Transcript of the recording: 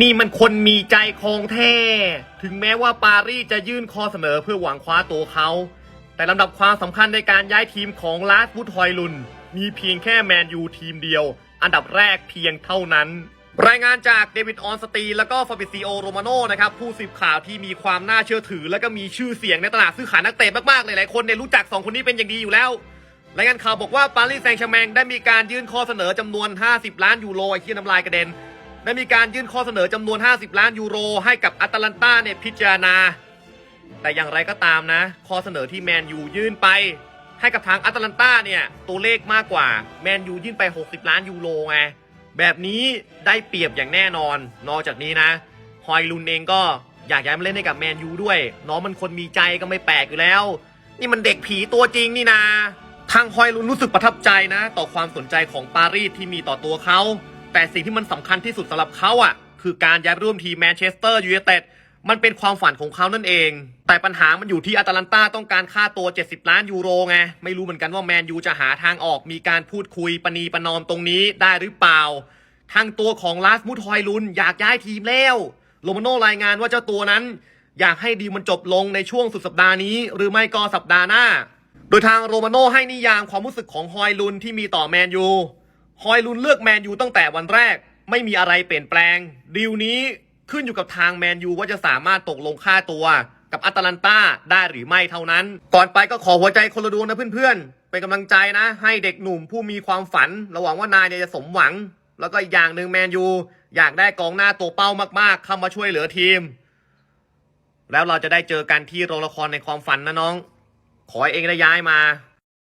นี่มันคนมีใจคองแท้ ถึงแม้ว่าปารีสจะยื่นข้อเสนอเพื่อหวังคว้าตัวเขา แต่ลำดับความสำคัญในการย้ายทีมของลาสบุตฮอยลุน มีเพียงแค่แมนยูทีมเดียว อันดับแรกเพียงเท่านั้น รายงานจากเดวิดออนสตี แล้วก็ฟาบิซิโอโรมาโนนะครับ ผู้สืบข่าวที่มีความน่าเชื่อถือ และก็มีชื่อเสียงในตลาดซื้อขายนักเตะมากๆ หลายๆคนเนี่ยรู้จักสองคนนี้เป็นอย่างดีอยู่แล้วรายงานข่าวบอกว่าปารีสแซงต์แชร์แมงได้มีการยื่นข้อเสนอจำนวน 50 ล้านยูโรไอ้ที่น้ำลายกระเด็น ได้มีการยื่นข้อเสนอจำนวน 50 ล้านยูโร ให้กับอัตแลนตาเนี่ยพิจารณา แต่อย่างไรก็ตามนะ ข้อเสนอที่แมนยูยื่นไป ให้กับทางอัตแลนตาเนี่ยตัวเลขมากกว่าแมนยูยื่นไป 60 ล้านยูโรไงแบบนี้ได้เปรียบอย่างแน่นอน นอกจากนี้นะฮอยลุนเองก็อยากย้ายมาเล่นให้กับแมนยูด้วย น้องมันคนมีใจก็ไม่แปลกอยู่แล้ว นี่มันเด็กผีตัวจริงนี่นาทางฮอยลุนรู้สึกประทับใจนะ ต่อความสนใจของปารีสที่มีต่อตัวเขา แต่สิ่งที่มันสำคัญที่สุดสำหรับเขาอะ คือการย้ายร่วมทีมแมนเชสเตอร์ยูไนเต็ดมันเป็นความฝันของเขานั่นเอง แต่ปัญหามันอยู่ที่อาตาลันตาต้องการค่าตัว 70 ล้านยูโรไง ไม่รู้เหมือนกันว่าแมนยูจะหาทางออก มีการพูดคุยปณีประนอมตรงนี้ได้หรือเปล่า ทางตัวของลาสมุทฮอยลุนอยากย้ายทีมแล้ว โรมาโนรายงานว่าเจ้าตัวนั้น อยากให้ดีมันจบลงในช่วงสุดสัปดาห์นี้ หรือไม่ก็สัปดาห์หน้า โดยทางโรมาโนให้นิยามความรู้สึกของฮอยลุนที่มีต่อแมนยู ฮอยลุนเลือกแมนยูตั้งแต่วันแรก ไม่มีอะไรเปลี่ยนแปลง ดีลนี้ขึ้นอยู่กับทางแมนยูว่าจะสามารถตกลงค่าตัวกับอัตแลนตาได้หรือไม่เท่านั้น ก่อนไปก็ขอหัวใจคนละดวงนะเพื่อนๆ เป็นกำลังใจนะ ให้เด็กหนุ่มผู้มีความฝันระหวังว่านายเนี่ยจะสมหวัง แล้วก็อีกอย่างหนึ่งแมนยูอยากได้กองหน้าตัวเป้ามากๆ เข้ามาช่วยเหลือทีม แล้วเราจะได้เจอกันที่โรงละครในความฝันนะน้อง ขอให้เองได้ย้ายมา